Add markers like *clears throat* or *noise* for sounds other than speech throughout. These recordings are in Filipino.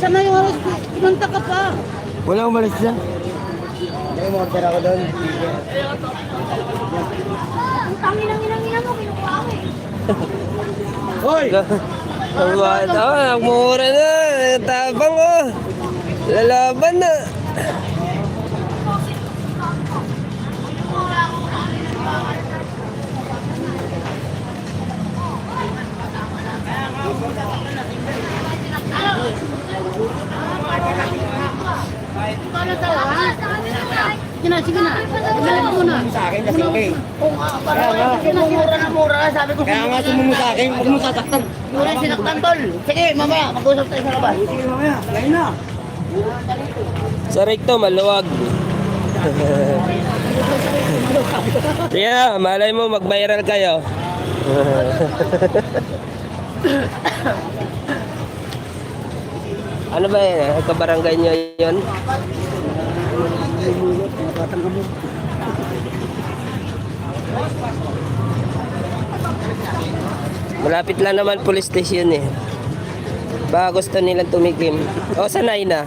Sana yung oras, kumanta ka pa. Wala umalis dyan. May order ako doon. Ang tanginang-inang-ina mo, kinukuha ko eh. Hoy! Ang bata, oh, nagmura na. Tabang oh. Lalaban na. Sige na, sige na. Galit mo na. Sa akin kasi okay. Kung ah, parang sinumura na mura, sabi ko. Kaya nga sumumo sa akin, huwag mo sasaktan. Mura sinaktan, tol. Sige, mamaya, mag-usap tayo sa labas. Sige mamaya, lain na. Sa recto, maluwag. yeah, malay mo, mag-viral kayo. *laughs* ano ba yan? Kabarangay nyo yun? Malapit lang naman police station eh. Baka gusto nilang tumikim. O, sanay na.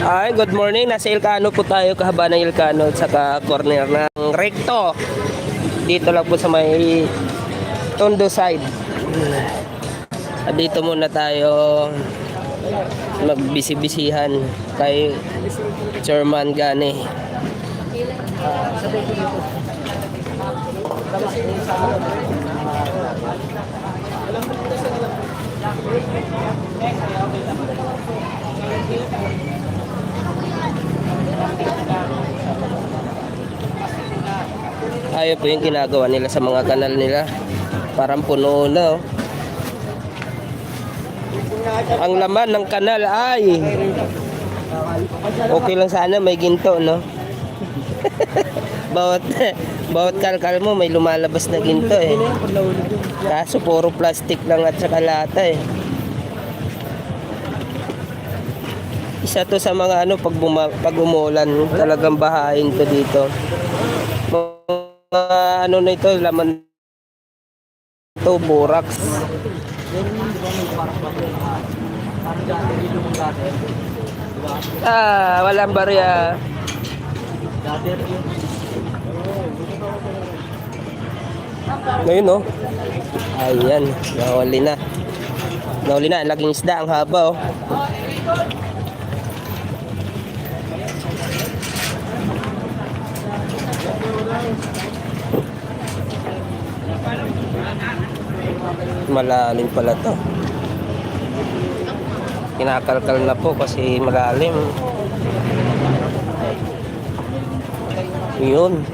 Ay, good morning. Nasa Ilcano po tayo, kahaba ng Ilcano, saka corner ng Recto. Dito lang po sa may Tondo side. At dito muna tayo magbisi-bisihan kay Chairman Gani. Ayaw po yung ginagawa nila sa mga kanal nila. Parang puno na. oh. Ang laman ng kanal ay okay lang sana may ginto, no? *laughs* bawat bawat kalkal mo may lumalabas na ginto eh. Kaso puro plastic lang at saka lata eh. Isa to sa mga ano pag, buma, pag umulan, talagang bahain to dito. Mga ano na ito, laman to borax. Ah, walang barya. Ngayon no. Ayan, nahuli na. Nahuli na, laging isda ang haba oh. Malalim pala to. Kinakalkal na po kasi malalim. Yun.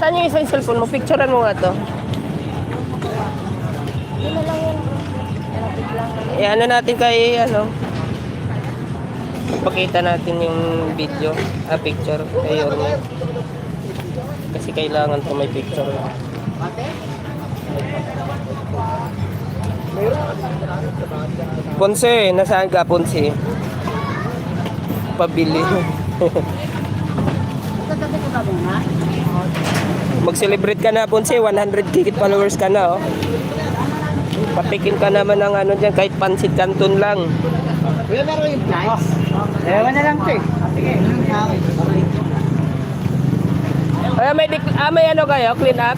Saan yung isang cellphone mo? Picturean mo nga to. Eh, ano natin kay, ano, pakita natin yung video, ah, picture kay Orme. Kasi kailangan to may picture. Ponce, nasaan ka Ponce? Pabili. *laughs* Mag-celebrate ka na Ponce, 100 gigit followers ka na oh. Patikin ka naman ng ano dyan, kahit pansit canton lang. Kuya, pero yung nice. Ewan na lang to eh. Sige. Kaya may, dik- ah, may ano kayo, clean up?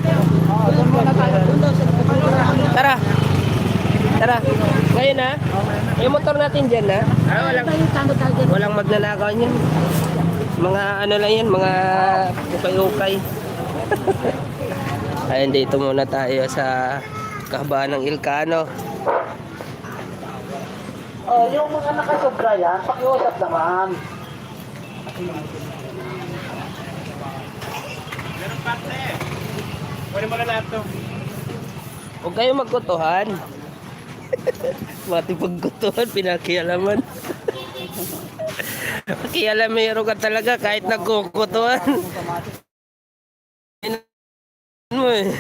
Tara. Tara. Ngayon na. Yung motor natin dyan na. Ah, walang, walang magnanakaw yan. Mga ano lang yan, mga ukay-ukay. *laughs* Ayun, dito muna tayo sa kahabaan ng Ilcano. Oh, yung mga nakasobra yan, pakiusap naman. Huwag kayo magkutuhan. *laughs* Mati pagkutuhan, pinakialaman. *laughs* Pakialamero ka talaga kahit nagkukutuhan. Ano mo eh. *clears throat*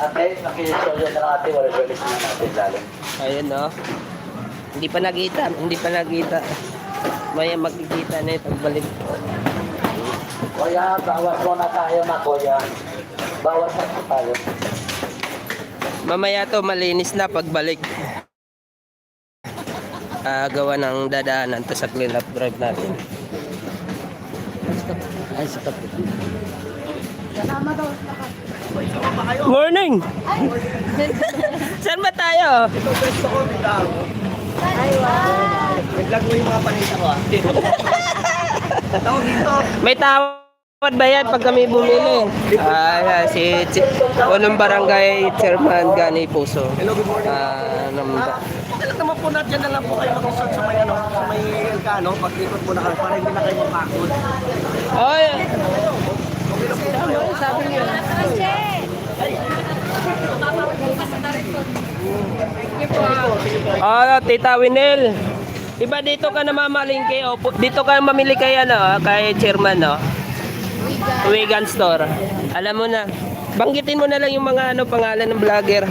Ate, nakisosyo na lang ate, wala release na natin lalim. Ayun no. Hindi pa nakita, hindi pa nakita. Maya makikita na yung pagbalik. Kuya, bawas muna tayo na kuya. Bawas na tayo. Mamaya to malinis na pagbalik. Ah, gawa ng dadaanan to sa clean up drive natin. Ay, sikat. Morning! Saan ba tayo? Naglag mo yung mga panita ko ah. *laughs* May tawad ba yan pag kami bumili? Ah, si, si unang barangay chairman Gani Puso. Hello, good morning. Ah, ng, Okay lang naman po na dyan na lang po kayo mag-resort sa may ano, sa may Elcano. Pag-ikot mo na kayo para hindi na kayo mapakot. Oy! Oh, Tita Winel. Iba dito ka na mamalingke o pu- dito ka mamili kay ano, ah, kay chairman no. Wigan Store. Alam mo na. Banggitin mo na lang yung mga ano pangalan ng vlogger.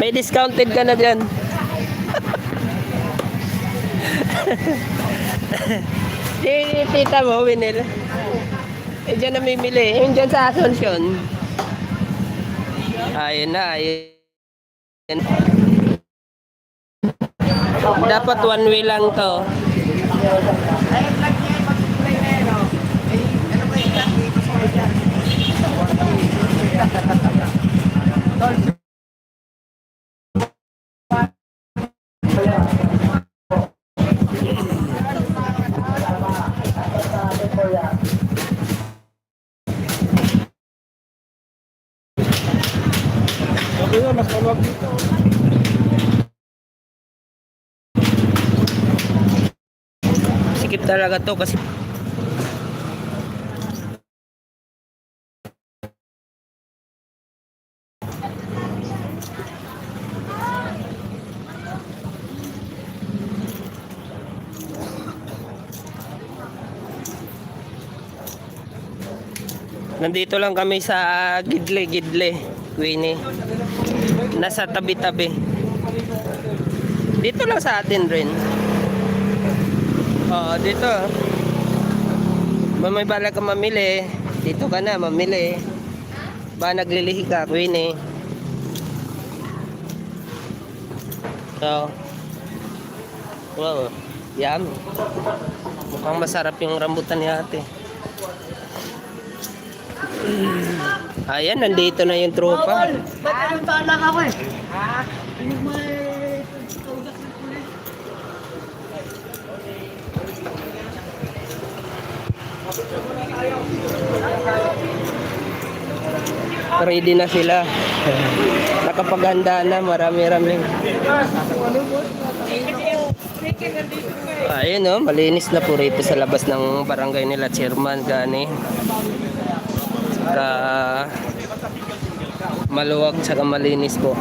May discounted ka na diyan. *laughs* si tita mo, Winel. Eh, dyan namimili. Yung dyan sa Asuncion. Ayun na, ayun. Dapat one way lang to. Sikip talaga to kasi Nandito lang kami sa Gidle, Gidle, Winnie. Nasa tabi-tabi. Dito lang sa atin rin. Oo, dito. Ba may bala ka mamili, dito ka na mamili. Ba naglilihi ka, Winnie. So, wow, yum. Mukhang masarap yung rambutan ni ate. Ayan, nandito na yung tropa. Ba't yung tala ka ko Ready na sila. Nakapaganda na, marami-rami. Ayun oh, malinis na po rito sa labas ng barangay nila, Chairman Gani. Saka maluwag saka malinis po.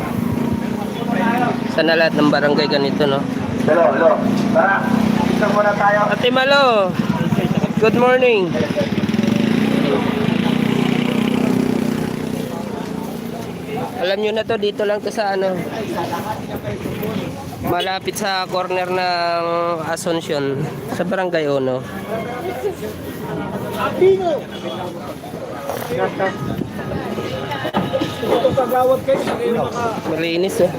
Sana lahat ng barangay ganito, no? Hello, hello. Tara, isa muna tayo. Ate Malo, good morning. Alam nyo na to, dito lang to sa ano. Malapit sa corner ng Asuncion, sa Barangay Ono. Maka... Malinis oh.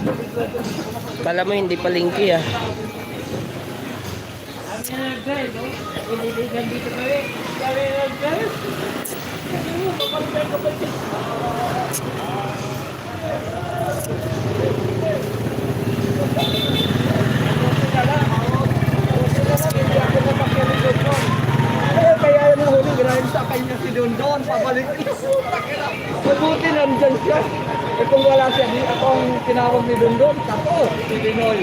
Kala mo hindi palingki ah. Kaya Don, pabalik. Mabuti nandyan siya. Eh kung wala siya, di ako ang tinawag ni Don Don, ako, si Dinoy.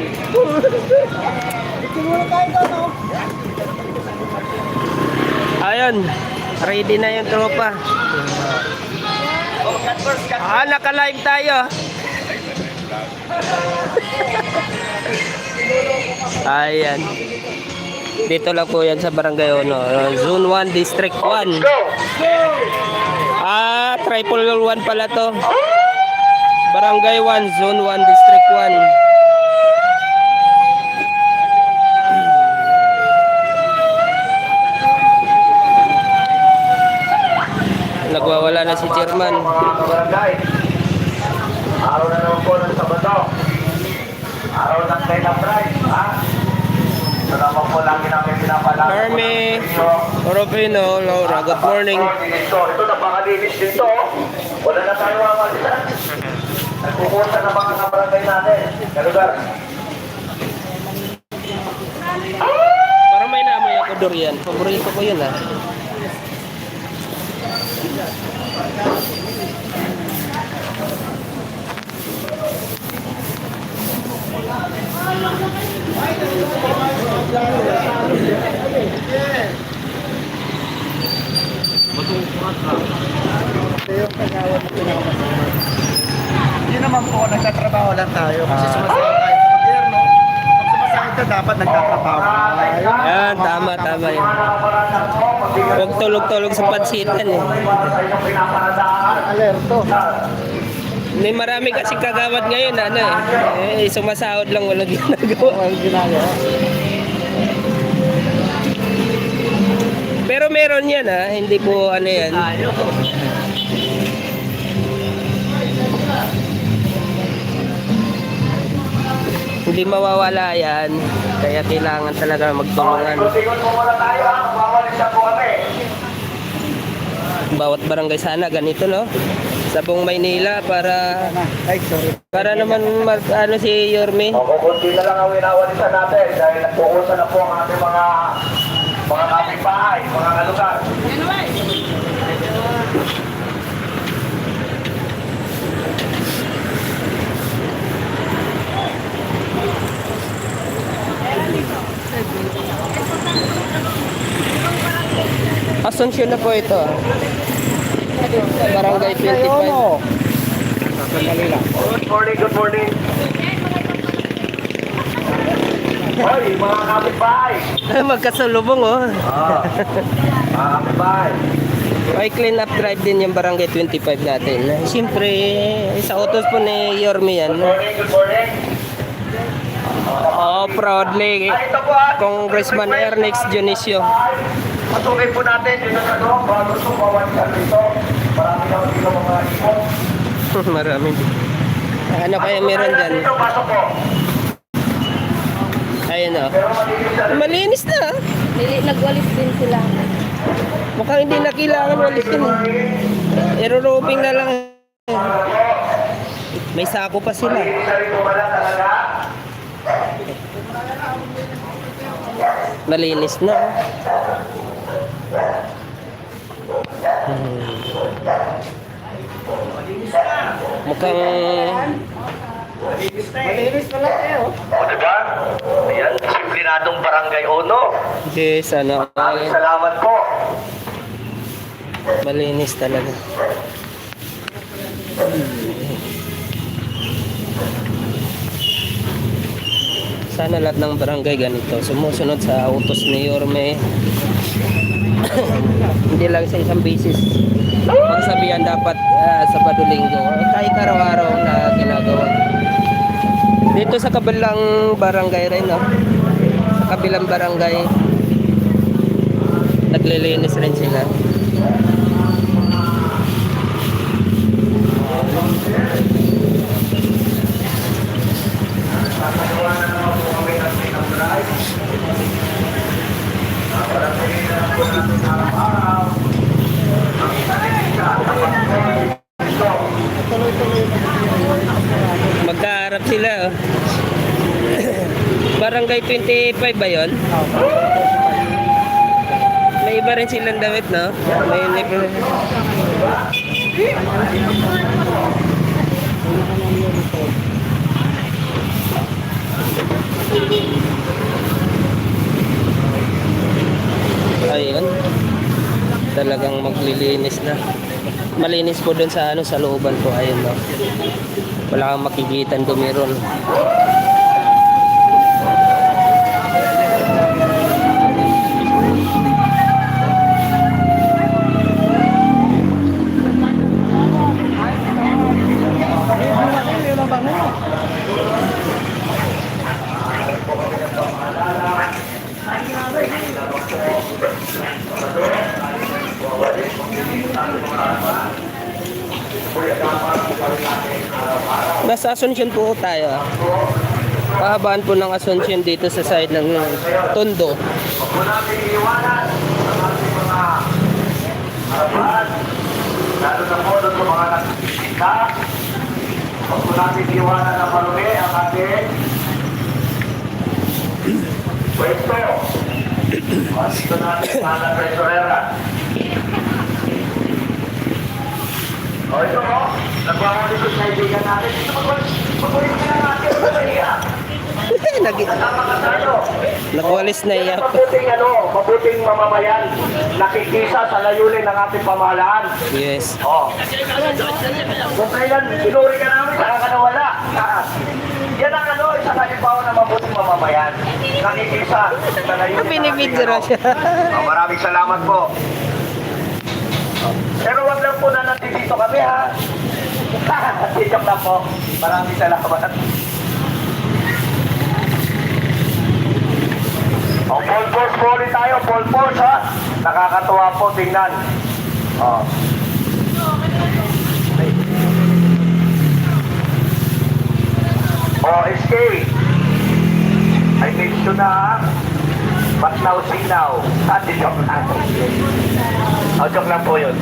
Itinuro tayo doon, no? Ayun, ready na yung tropa. Ah, naka-live tayo. Ayan. Dito lang po yan sa Barangay Ono. Zone 1, District 1. Ah, Triple 1 pala to. Barangay 1, Zone 1, District 1. Chairman. Mga kabarangay. Araw na naman po ng Sabado. Araw ng na Pride, ha? Ito naman po lagi namin pinapalala. Army. Oropino, Laura, good morning. Ito, ito napakalinis dito. Wala na tayo mamalitan. Nagkukusa na mga kabarangay natin. Kalugar. Para may naamoy ako durian. Paborito ko yun ah. Hindi naman po, nagtatrabaho lang tayo. Kasi sumasakit tayo sa gobyerno. Pag sumasakit ka, dapat nagtatrabaho. Yan, tama, tama yun. Huwag tulog-tulog sa pansitan eh. Alerto. May marami kasi kagawad ngayon, ano eh. Eh, sumasahod lang walang ginagawa. Ang ginagawa. Pero meron yan ah, hindi po ano yan. Hindi mawawala yan. Kaya kailangan talaga magtulungan. Ha? Bawat barangay sana ganito no. Sa buong Maynila para Ay, sorry. para naman mag, ano si Yorme. O, kukunti na lang ang winawalisan natin dahil nagpukusan na po ang ating mga mga kapitbahay, mga kalugar. Asunsyon na po ito. Barangay 25. Sandali lang. Good morning, good morning. Hoy, mga kapitbahay. *laughs* Magkasalubong oh. Ah, mga kapitbahay. May clean up drive din yung barangay 25 natin. Siyempre, sa utos po ni Yorme yan. Good morning, good morning. Oh, proudly, Ah, ah. Congressman Ernest Dionisio. Patuloy po natin dito sa loob. Bago po mawalisan dito. Marami na dito mga ipon. *laughs* Marami. Ano kaya meron dyan? Dito, pasok po. Ayun oh. Pero malinis na rin. Malinis na. Nili, nagwalis din sila. Mukhang hindi na kailangan walisin eh. Irurubing na lang. May sako pa sila. Malinis na Hmm. Mukhang Malinis pala kayo. O, diba? Ayan, disiplinadong barangay Ono. yes, ano, Maraming salamat po. malinis talaga. Sana lahat ng barangay ganito sumusunod sa utos ni Yorme. *coughs* Hindi lang sa isang basis. Pagsabihan dapat ah, Sabado Linggo. Eh, Kahit araw-araw na ginagawa. Dito sa kabilang barangay rin, no? Sa kabilang barangay, naglilinis rin sila. Magkaharap sila. oh. Barangay 25 ba yon? May iba rin silang damit, no? May uniform. Ayun. Talagang maglilinis na. Malinis po doon sa ano sa looban po ayun no. Wala kang makikitan dumiron. Nasa Asuncion po tayo. ah. Kahabaan po ng Asuncion dito sa side ng Tondo. Po. Lalo na po sa mga nakikita. Huwag po natin iiwanan ng marumi ang ating *clears throat* pwesto. At dito natin mga tresurera. O ito mo, nagwawali ko sa kaibigan natin. Ito mag-ulit ka na natin. Ba niya? Nag Tama ka tayo. nagwalis na ang mabuting ano, mabuting mamamayan, nakikisa sa layunin ng ating pamahalaan. Yes. Oh. Kung kailan pinuri ka namin, saka ka nawala. Yan ang ano, isang halimbawa ng mabuting mamamayan. Nakikisa sa layunin ano. siya. Oh, maraming salamat po. Pero wag lang po na nandito kami ha. Joke lang po. Maraming salamat. O, oh, full force po ulit tayo. Full force ha. Nakakatuwa po tingnan. Oh. O, SK. I mention na ha. Ba't now sinaw? Ah, joke lang. O, joke lang po yun.